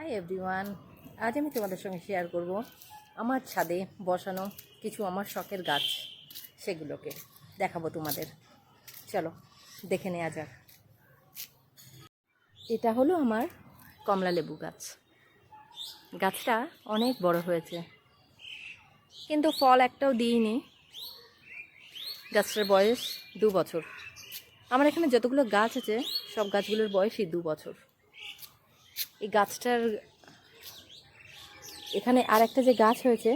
Hi everyone আজ আমি তোমাদের সঙ্গে শেয়ার করব আমার ছাদে বসানো কিছু আমার শখের গাছ, সেগুলোকে। দেখাবো তোমাদের। চলো, দেখে নেওয়া যাক। এটা হলো আমার কমলা লেবু গাছ। গাছটা অনেক বড় হয়েছে। কিন্তু ফল একটাও দিইনি। গাছটার বয়স দু বছর। আমার এখানে যতগুলো গাছ আছে, সব গাছগুলোর বয়সই দু বছর। এই গাছটার এখানে আর একটা যে গাছ হয়েছে,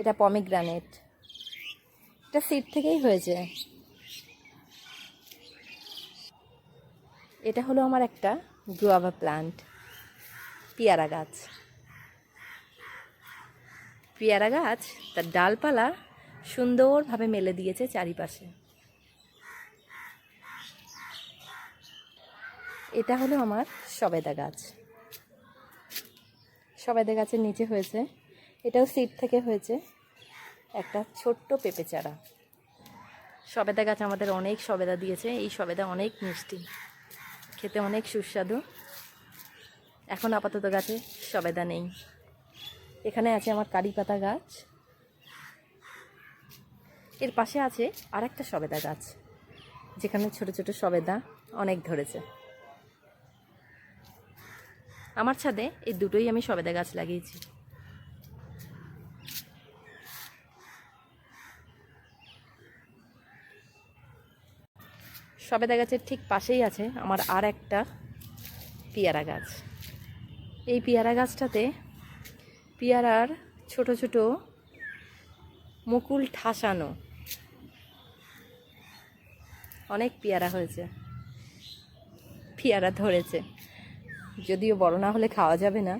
এটা পমিগ্রানেট। এটা সিড থেকেই হয়েছে। এটা হলো আমার একটা গুয়াভা প্লান্ট, পেয়ারা গাছ। পেয়ারা গাছ তার ডালপালা সুন্দরভাবে মেলে দিয়েছে চারিপাশে। এটা হলো আমার সবেদা গাছ। সবেদা গাছের নিচে হয়েছে। এটাও সিট থেকে হয়েছে একটা ছোট্ট পেঁপে চারা। সবেদা গাছ আমাদের অনেক সবেদা দিয়েছে। এই সবেদা অনেক মিষ্টি। খেতে অনেক সুস্বাদু। এখন আপাতত গাছে সবেদা নেই। এখানে আছে আমার কারি পাতা গাছ। এর পাশে আছে আর একটা সবেদা গাছ, যেখানে ছোট ছোট সবেদা অনেক ধরেছে। আমার ছাদে এই দুটোই আমি সবেদা গাছ লাগিয়েছি। সবেদা গাছের ঠিক পাশেই আছে আমার আর একটা পেয়ারা গাছ। এই পেয়ারা গাছটাতে পেয়ারার ছোট ছোট মুকুল ঠাসানো অনেক পেয়ারা হয়েছে। পেয়ারা ধরেছে। যদিও বড় না হলে খাওয়া যাবে না।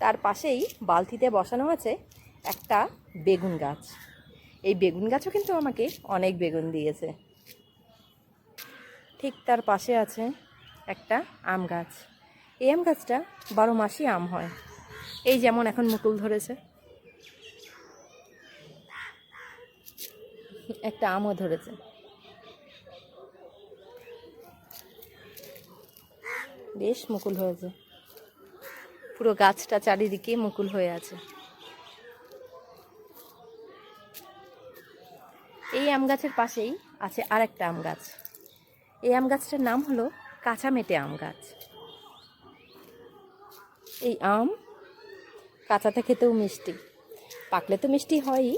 তার পাশেই বালতিতে বসানো আছে একটা বেগুন গাছ। এই বেগুন গাছও কিন্তু আমাকে অনেক বেগুন দিয়েছে। ঠিক তার পাশে আছে একটা আম গাছ। এই আম গাছটা বারো মাসই আম হয়। এই যেমন এখন মুকুল ধরেছে। একটা আমও ধরেছে। বেশ মুকুল হয়েছে। পুরো গাছটা চারিদিকে মুকুল হয়ে আছে। এই আম গাছের পাশেই আছে আর একটা আম গাছ। এই আম গাছটার নাম হলো কাঁচা মেটে আম গাছ। এই আম কাঁচাতে খেতেও মিষ্টি। পাকলে তো মিষ্টি হয়ই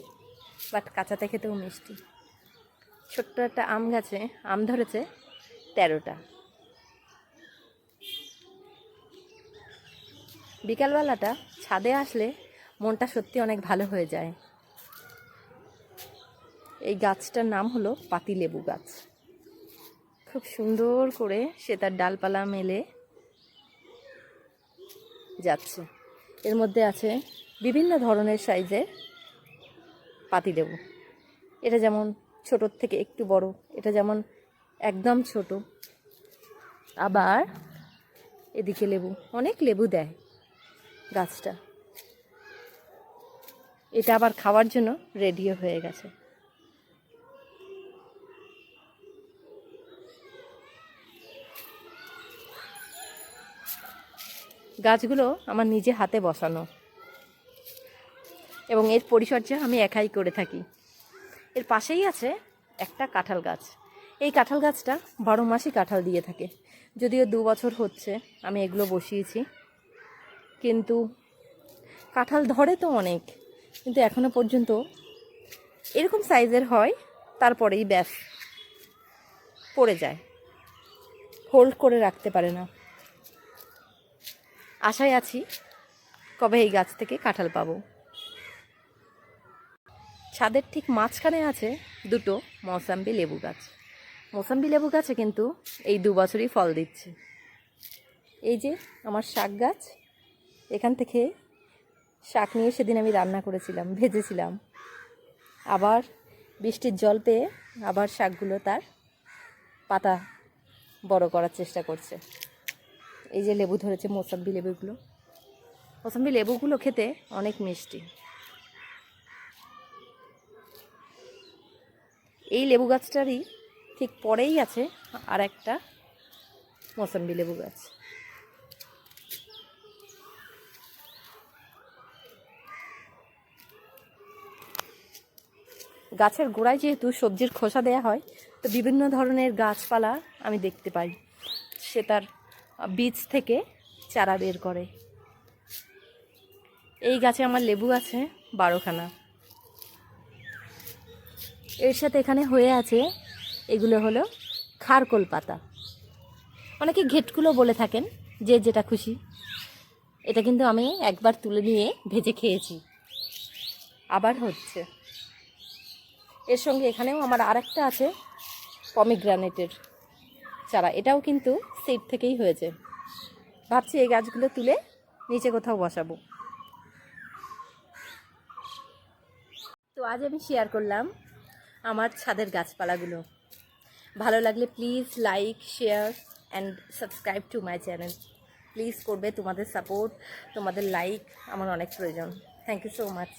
বাট কাঁচাতে খেতেও মিষ্টি। ছোট্ট একটা আম গাছে, আম ধরেছে তেরোটা। বিকালবেলাটা ছাদে আসলে মনটা সত্যি অনেক ভালো হয়ে যায়। এই গাছটার নাম হলো পাতিলেবু গাছ। খুব সুন্দর করে সে তার ডালপালা মেলে যাচ্ছে। এর মধ্যে আছে বিভিন্ন ধরনের সাইজের পাতিলেবু এটা যেমন ছোটোর থেকে একটু বড়, এটা যেমন একদম ছোট। আবার এদিকে লেবু, অনেক লেবু দেয় গাছটা। এটা আবার খাওয়ার জন্য রেডিও হয়ে গেছে। গাছগুলো আমার নিজে হাতে বসানো। এবং এর পরিচর্যা আমি একাই করে থাকি। এর পাশেই আছে একটা কাঁঠাল গাছ। এই কাঁঠাল গাছটা বারো মাসই কাঁঠাল দিয়ে থাকে। যদিও দু বছর হচ্ছে, আমি এগুলো বসিয়েছি। কিন্তু কাঁঠাল ধরে তো অনেক, কিন্তু এখনও পর্যন্ত এরকম সাইজের হয়, তারপরেই ব্যাস, পড়ে যায়। হোল্ড করে রাখতে পারে না। আশায় আছি কবে এই গাছ থেকে কাঁঠাল পাবো। ছাদের ঠিক মাঝখানে আছে দুটো মৌসাম্বি লেবু গাছ। মৌসাম্বি লেবু গাছে কিন্তু এই দু বছরই ফল দিচ্ছে। এই যে আমার শাক গাছ, এখান থেকে শাক নিয়ে সেদিন আমি রান্না করেছিলাম, ভেজেছিলাম। আবার বৃষ্টির জল পেয়ে আবার শাকগুলো তার পাতা বড় করার চেষ্টা করছে। এই যে লেবু ধরেছে মৌসাম্বি লেবুগুলো। মৌসাম্বি লেবুগুলো খেতে অনেক মিষ্টি। এই লেবু গাছটারই ঠিক পরেই আছে আর একটা মৌসম্বি লেবু গাছ। গাছের গোড়ায় যেহেতু সবজির খোসা দেয়া হয়, তো বিভিন্ন ধরনের গাছপালা আমি দেখতে পাই। সে তার বীজ থেকে চারা বের করে। এই গাছে আমার লেবু আছে বারোখানা। এর সাথে এখানে হয়ে আছে এগুলো হলো খারকোল পাতা। অনেকে ঘেটকুলো বলে থাকেন যে যেটা খুশি। এটা কিন্তু আমি একবার তুলে নিয়ে ভেজে খেয়েছি। আবার হচ্ছে। এর সঙ্গে এখানেও আমার আরেকটা আছে পমিগ্রানেটের চারা। এটাও কিন্তু সিড থেকেই হয়েছে। ভাবছি এই গাছগুলো তুলে নিচে কোথাও বসাবো। তো আজ আমি শেয়ার করলাম আমার ছাদের গাছপালাগুলো। ভালো লাগলে please like share and subscribe to my channel please করবে তোমাদের সাপোর্ট তোমাদের লাইক আমার অনেক প্রয়োজন। Thank you so much